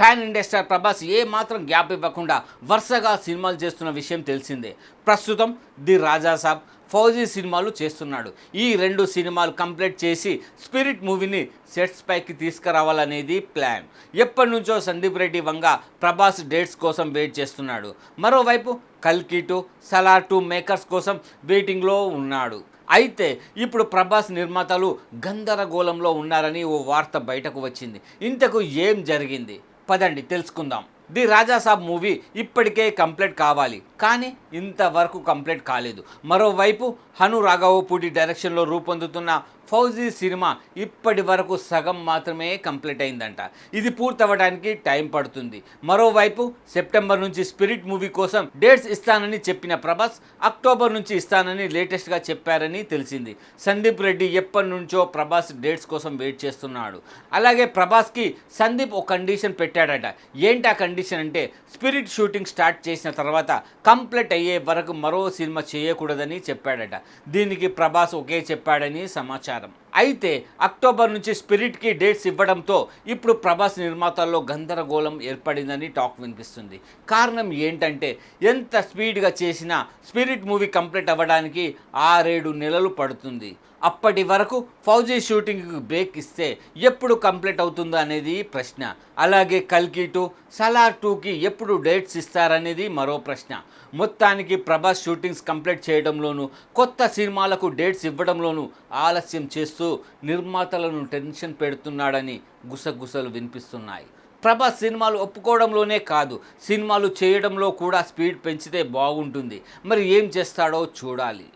Pan India star Prabhas ఏ మాత్రం gap ఇవ్వకుండా వరుసగా సినిమాలు చేస్తున్న విషయం తెలిసిందే. ప్రస్తుతం ది రాజాసాబ్ ఫౌజీ సినిమాలు చేస్తున్నాడు. ఈ రెండు సినిమాలు కంప్లీట్ చేసి స్పిరిట్ మూవీని సెట్స్ పైకి తీసుకురావాలనేది ప్లాన్. ఎప్పటి నుంచో సందీప్ రెడ్డి వంగ ప్రభాస్ డేట్స్ కోసం వెయిట్ చేస్తున్నాడు. మరోవైపు కల్కి టూ సలార్ టూ మేకర్స్ కోసం వెయిటింగ్లో ఉన్నాడు. అయితే ఇప్పుడు ప్రభాస్ నిర్మాతలు గందరగోళంలో ఉన్నారని ఓ వార్త బయటకు వచ్చింది. ఇంతకు ఏం జరిగింది? పదండి తెలుసుకుందాం. ది రాజాసాబ్ మూవీ ఇప్పటికే కంప్లీట్ కావాలి. కానీ ఇంతవరకు కంప్లీట్ కాలేదు. మరోవైపు హను రాఘవపూడి డైరెక్షన్లో రూపొందుతున్న ఫౌజీ సినిమా ఇప్పటి వరకు సగం మాత్రమే కంప్లీట్ అయిందంట. ఇది పూర్తవడానికి టైం పడుతుంది. మరోవైపు సెప్టెంబర్ నుంచి స్పిరిట్ మూవీ కోసం డేట్స్ ఇస్తానని చెప్పిన ప్రభాస్ అక్టోబర్ నుంచి ఇస్తానని లేటెస్ట్గా చెప్పారని తెలిసింది. సందీప్ రెడ్డి ఎప్పటి నుంచో ప్రభాస్ డేట్స్ కోసం వెయిట్ చేస్తున్నాడు. అలాగే ప్రభాస్కి సందీప్ ఒక కండిషన్ పెట్టాడట. ఏంటి ఆ కండిషన్ అంటే స్పిరిట్ షూటింగ్ స్టార్ట్ చేసిన తర్వాత కంప్లీట్ అయ్యే వరకు మరో సినిమా చేయకూడదని చెప్పాడట. దీనికి ప్రభాస్ ఒకే చెప్పాడని సమాచారం. సమాచారం అయితే అక్టోబర్ నుంచి స్పిరిట్కి డేట్స్ ఇవ్వడంతో ఇప్పుడు ప్రభాస్ నిర్మాతల్లో గందరగోళం ఏర్పడిందని టాక్ వినిపిస్తుంది. కారణం ఏంటంటే ఎంత స్పీడ్గా చేసినా స్పిరిట్ మూవీ కంప్లీట్ అవ్వడానికి ఆరేడు నెలలు పడుతుంది. అప్పటి వరకు ఫౌజీ షూటింగ్కి బ్రేక్ ఇస్తే ఎప్పుడు కంప్లీట్ అవుతుందో అనేది ప్రశ్న. అలాగే కల్కి టూ సలార్ టూకి ఎప్పుడు డేట్స్ ఇస్తారనేది మరో ప్రశ్న. మొత్తానికి ప్రభాస్ షూటింగ్స్ కంప్లీట్ చేయడంలోనూ కొత్త సినిమాలకు డేట్స్ ఇవ్వడంలోనూ ఆలస్యం చేస్తూ నిర్మాతలను టెన్షన్ పెడుతున్నాడని గుసగుసలు వినిపిస్తున్నాయి. ప్రభాస్ సినిమాలు ఒప్పుకోవడంలోనే కాదు సినిమాలు చేయడంలో కూడా స్పీడ్ పెంచితే బాగుంటుంది. మరి ఏం చేస్తాడో చూడాలి.